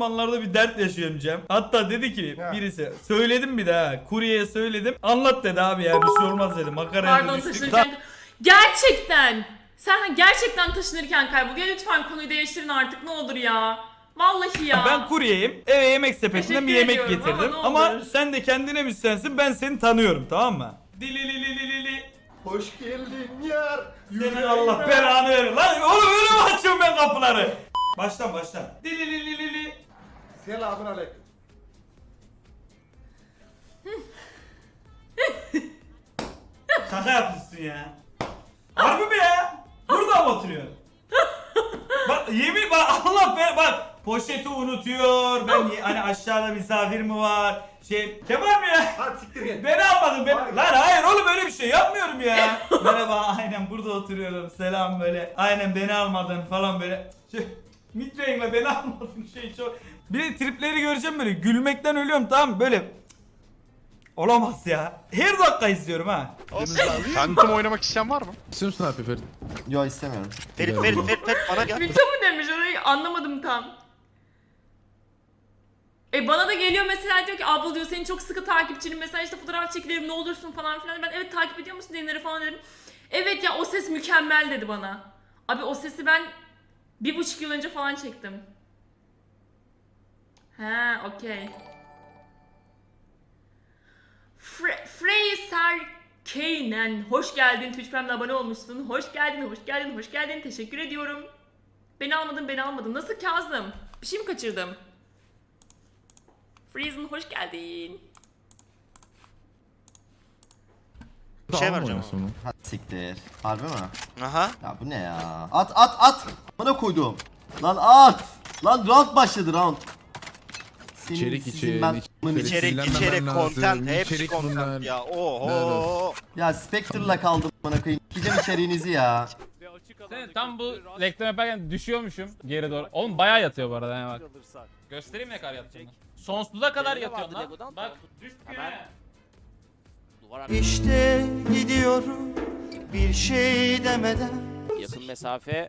zamanlarda bir dert yaşıyorum Cem. Hatta dedi ki Ya. birisi söyledim bir daha kuryeye söyledim. Anlat dedi abi ya bir şey olmaz dedi. Makaraya Pardon düştük. taşınırken... Gerçekten! Sen gerçekten taşınırken kaybol. Ya lütfen konuyu değiştirin artık ne olur ya. Vallahi ya. Ben kuryeyim. Eve yemek sepetinden bir Teşekkür yemek ediyorum getirdim. ama Ama, ne olur. sen de kendine müstensin. Ben seni tanıyorum tamam mı? Dililililili. Hoş geldin yar. Senin Allah belanı verir. Lan oğlum öyle mi açıyorum ben kapıları? Baştan baştan. Dililililili. Selamun aleyküm. Şaka yapmışsın ya. Harbi mi ya? Burada mı oturuyorsun? bak yemin bak Allah be bak poşeti unutuyor. Ben ye- hani aşağıda misafir mi var? Şey Kemal mi ya? Hadi siktir git. Beni almadın beni. Lan hayır oğlum öyle bir şey yapmıyorum ya. Merhaba aynen burada oturuyorum. Selam böyle. Aynen beni almadın falan böyle. Şey, Mitre'yle beni almadın şey çok. Bir de tripleri göreceğim böyle. Gülmekten ölüyorum tamam böyle. Olamaz ya. Her dakika izliyorum ha. Phantom oynamak isteyen var mı? İstiyor musun abi Ferit? Yo istemiyorum. Ferit Ferit Ferit Ferit bana gel. Mito mu demiş orayı anlamadım tam. E bana da geliyor mesela diyor ki abla diyor senin çok sıkı takipçinin mesela işte fotoğraf çekilelim ne olursun falan filan. Ben evet takip ediyor musun yayınları falan dedim. Evet ya o ses mükemmel dedi bana. Abi o sesi ben bir buçuk yıl önce falan çektim. He okey. Fre Fraser Keynen hoş geldin Twitch Prime'le abone olmuşsun. Hoş geldin, hoş geldin, hoş geldin. Teşekkür ediyorum. Beni almadın, beni almadın. Nasıl Kazım? Bir şey mi kaçırdım? Freezen hoş geldin. Bir şey onu. Hadi siktir. Harbi mi? Aha. Ya bu ne ya? At at at. Bana koydum. Lan at. Lan round başladı round. Senin, İçerik sizin için, ben... içerik- İçerik, içerik, lazım, content, hepsi içerik content ya. Oho. Ya Spectre'la kaldım bana koyayım. Gideceğim içeriğinizi ya. Sen tam bu reklam yaparken düşüyormuşum geri doğru. Oğlum bayağı yatıyor bu arada yani bak. Göstereyim ne kadar yattığını. Sonsuza kadar yatıyor lan. Bak düştü ya. İşte gidiyorum bir şey demeden. yakın mesafe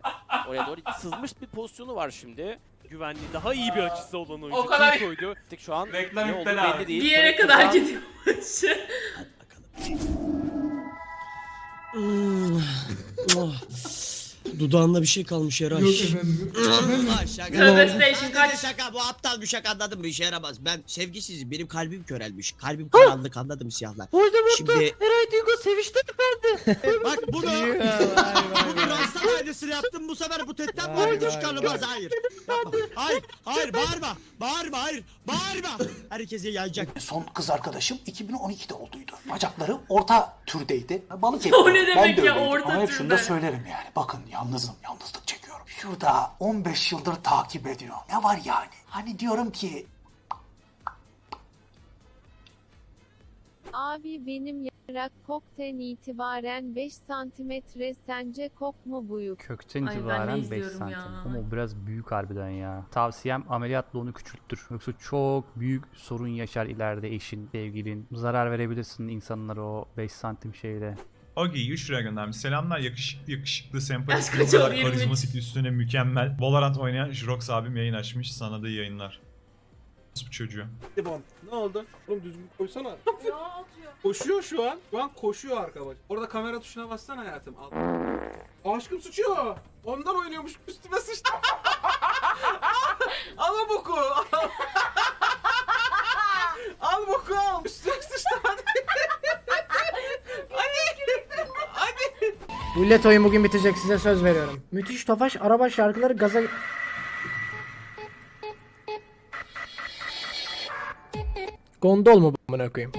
oraya doğru sızmış bir pozisyonu var şimdi. güvenli daha iyi bir açısı olan oyuncu O kadar- kim koydu? Artık şu an Reklam ne olduğu iptal abi. belli değil. Bir yere Sonraki kadar an- gidiyormuş. Dudağında bir şey kalmış Eray. Yok efendim. şaka. Tövbe station Hadi kaç. şaka bu aptal bir şaka anladım bu işe yaramaz. Ben sevgisizim benim kalbim körelmiş. Kalbim karanlık anladım siyahlar. Şimdi... Eray Duygu sevişti efendim. Bak bunu. bunu Rastan aynısını yaptım bu sefer bu tetten oyuncu çıkarılmaz hayır. Yapma. Hayır hayır bağırma. Bağırma hayır. Bağırma. Herkese yayacak. Son kız arkadaşım 2012'de olduydu. Bacakları orta türdeydi. Balık O ne ben demek de ya, öyleydim. orta Ama hep şunu da türde? söylerim yani. Bakın yalnızım, yalnızlık çekiyorum. Şurada 15 yıldır takip ediyor. Ne var yani? Hani diyorum ki Abi benim yarak kokten itibaren 5 santimetre sence kok mu? Ay, Kökten ben itibaren 5 izliyorum santim. ya? Ama o biraz büyük harbiden ya. Tavsiyem ameliyatla onu küçülttür. Yoksa çok büyük sorun yaşar ileride eşin, sevgilin. Zarar verebilirsin insanlara o 5 santim şeyle. Ogi'yi şuraya göndermiş. Selamlar yakışıklı yakışıklı sempatik oldu? 23. karizmatik üstüne mükemmel. Valorant oynayan Jirox abim yayın açmış. Sana da iyi yayınlar. Bu çocuğu. Ne oldu? Oğlum düzgün koysana. Koşuyor şu an. Şu an koşuyor arka bak. Orada kamera tuşuna bassana hayatım. Al. Aşkım sıçıyor. Ondan oynuyormuş üstüme sıçtı. al o boku. al boku al. Üstüme Millet oyun bugün bitecek size söz veriyorum. Müthiş Tofaş araba şarkıları gaza... Gondol mu bu amına koyayım?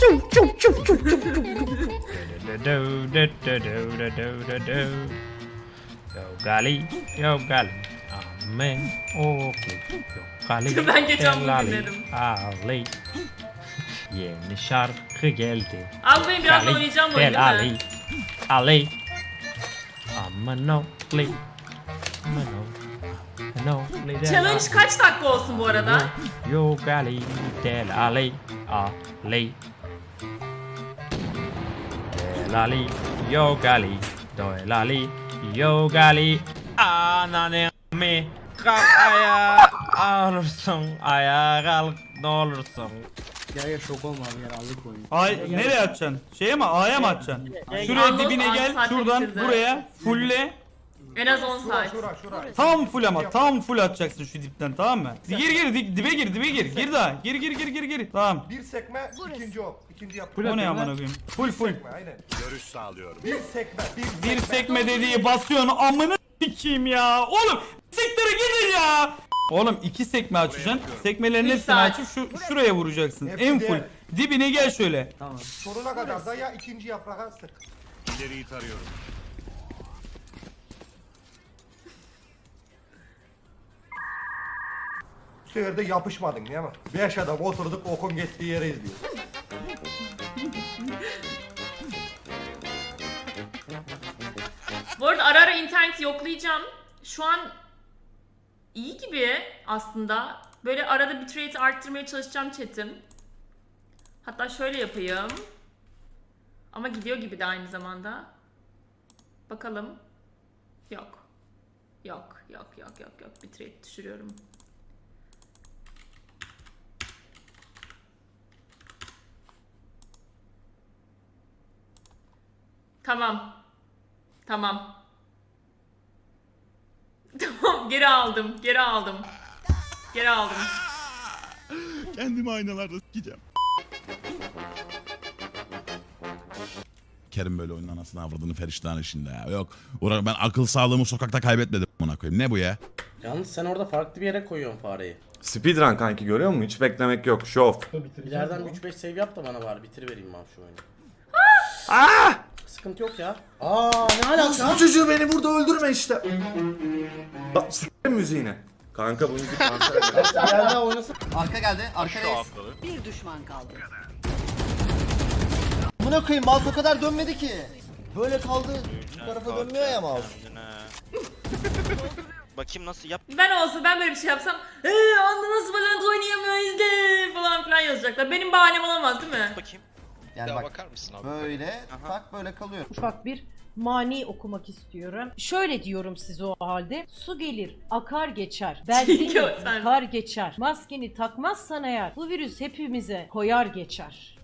Çuf çuf çuf çuf çuf çuf. Yo gali, yo gali. Amen. Oh, yo gali. Ben geçen bunu dinledim. Ali. Yeni şarkı geldi. Abi benim birazdan Ali, oynayacağım oyunu Gel değil mi? Ali. Ali. Aman no, play. Aman no. No, Challenge Ali. kaç dakika olsun bu arada? Yo gali, del Ali. Ali. Lali, yo gali, do lali, yo gali, anane mi, kalk ayağa olursun, ayağa kalk ne olursun. Ya şok olma abi ya aldık oyunu. Ay nereye atacaksın? Şeye mi? A'ya mı atacaksın? Şuraya Anlos dibine gel. saatte Şuradan bitirdi. buraya fulle. En az 10 saat. Tam full ama tam full atacaksın şu dipten tamam mı? Gir gir di- dibe gir dibe gir. Gir daha. Gir gir gir gir gir. Tamam. Bir sekme ikinci ok. İkinci yap. O ne amına koyayım? Full full. Aynen. Görüş sağlıyorum. Bir sekme. Bir, Bir sekme dediği basıyorsun amına sikeyim ya. Oğlum siktir. Oğlum iki sekme açacaksın. Sekmelerin Bir hepsini saat. açıp şu şuraya vuracaksın. Hepsi En full. diğer. Dibine gel şöyle. Sonuna kadar da ya ikinci yaprağa sık. İleriyi tarıyorum. Bu sefer de yapışmadın değil mi? Beş adam oturduk okun geçtiği yere izliyoruz. Bu arada ara ara interneti yoklayacağım. Şu an iyi gibi aslında. Böyle arada bitrate arttırmaya çalışacağım chat'im. Hatta şöyle yapayım. Ama gidiyor gibi de aynı zamanda. Bakalım. Yok. Yok, yok, yok, yok, yok. Bitrate düşürüyorum. Tamam. Tamam. Tamam geri aldım. Geri aldım. Geri aldım. Kendimi aynalarda sikeceğim. Kerim böyle oyunun anasını avradını feriştahın işinde ya. Yok. Uğra ben akıl sağlığımı sokakta kaybetmedim buna koyayım. Ne bu ya? Yalnız sen orada farklı bir yere koyuyorsun fareyi. Speedrun kanki görüyor musun? Hiç beklemek yok. Şov. İleriden 3-5 save yap da bana var bitirivereyim abi şu oyunu. Sıkıntı yok ya. Aa ne alaka? Bu çocuğu beni burada öldürme işte. Bak s*** müziğine. Kanka bu müzik kanser. Gel daha oynasın. Arka geldi. Arka reis. Bir düşman kaldı. Amına koyayım mouse o kadar dönmedi ki. Böyle kaldı. Bu tarafa dönmüyor ya mouse. Bakayım nasıl yap. Ben olsa ben böyle bir şey yapsam eee anne nasıl Valorant oynayamıyor izle falan filan yazacaklar. Benim bahanem olamaz değil mi? Bakayım. Yani bak böyle tak böyle kalıyor. Ufak bir mani okumak istiyorum. Şöyle diyorum size o halde. Su gelir, akar geçer. Sen- akar geçer. Maskeni takmazsan eğer bu virüs hepimize koyar geçer.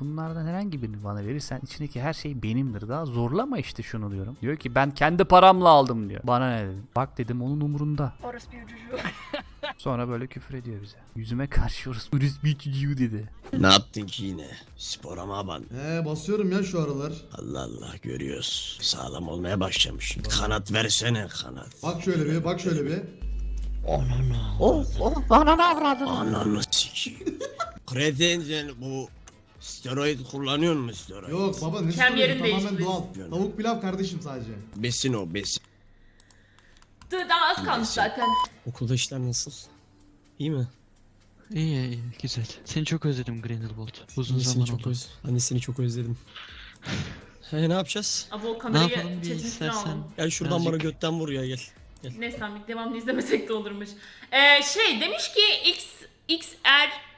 Bunlardan herhangi birini bana verirsen içindeki her şey benimdir. Daha zorlama işte şunu diyorum. Diyor ki ben kendi paramla aldım diyor. Bana ne dedim. Bak dedim onun umurunda. Sonra böyle küfür ediyor bize. Yüzüme karşı orası bir çocuğu dedi. Ne yaptın ki yine? Spora mı aban? He basıyorum ya şu aralar. Allah Allah görüyoruz. Sağlam olmaya başlamış. Kanat versene kanat. Bak şöyle bir bak şöyle bir. Oh oh bana ne avradın? Ananı sikeyim. Kretenzen bu steroid kullanıyor mu steroid? Yok baba ne Kem yerin tamamen doğal. Tavuk pilav kardeşim sadece. Besin o besin. Dur daha az kalmış zaten. Okulda işler nasıl? İyi mi? İyi iyi güzel. Seni çok özledim Grindelwald. Uzun Annesini çok öz Annesini çok özledim. He ne yapacağız? Abi o kamerayı yapalım bir chat'in üstüne istersen? aldım. Gel şuradan Birazcık- bana götten vur ya gel. Neyse tamam devamlı izlemesek de olurmuş. Ee, şey demiş ki X XR